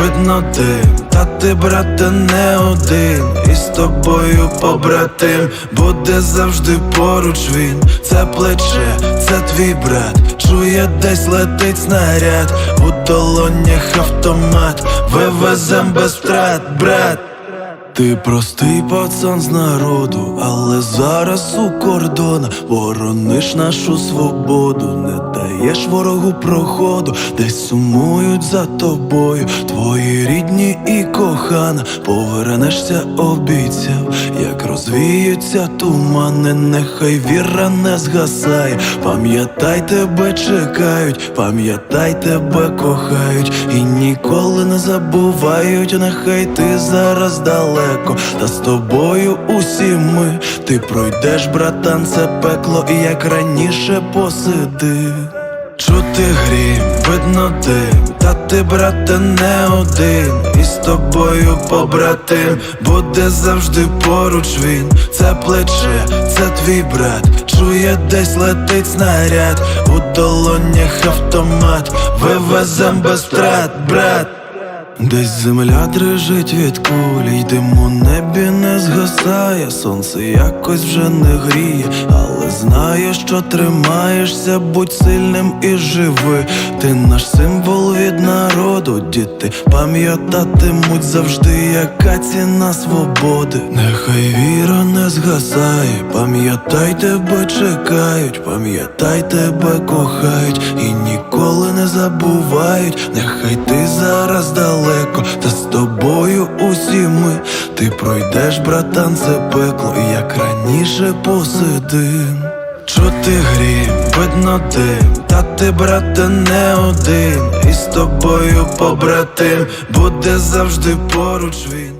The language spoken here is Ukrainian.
видно дим. Та ти, брате, не один. І з тобою побратим. Буде завжди поруч він. Це плече, це твій брат. Чує, десь летить снаряд. У долонях автомат. Вивезем без втрат, брат. Ти простий пацан з народу, але зараз у кордонах. Борониш нашу свободу, не даєш ворогу проходу, десь сумують за тобою, твої рідні і кохана, повернешся, обіцяв, як розвіються тумани, нехай віра не згасає. Пам'ятай, тебе чекають, пам'ятай, тебе кохають, і ніколи не забувають, нехай ти зараз далеко, та з тобою усі ми. Ти пройдеш, братан, це пекло, і як раніше посиди. Чути грім, видно дим, та ти, брате, не один, і з тобою побратим, буде завжди поруч він, це плече, це твій брат, чує, десь летить снаряд, у долонях автомат, вивезем без втрат, брат. Десь земля дрижить від кулі, й дим у небі не згасає, сонце якось вже не гріє, але знаю, що тримаєшся, будь сильним і живи. Ти наш символ від народу, діти пам'ятатимуть завжди, яка ціна свободи. Нехай віра не згасає, пам'ятай тебе чекають, пам'ятай тебе кохають і ніколи не забувають. Нехай ти зараз далеко, та з тобою усі ми. Ти пройдеш, братан, це пекло, як раніше посидим. Чути грім, видно дим, та ти, брате, не один, і з тобою побратим, буде завжди поруч він.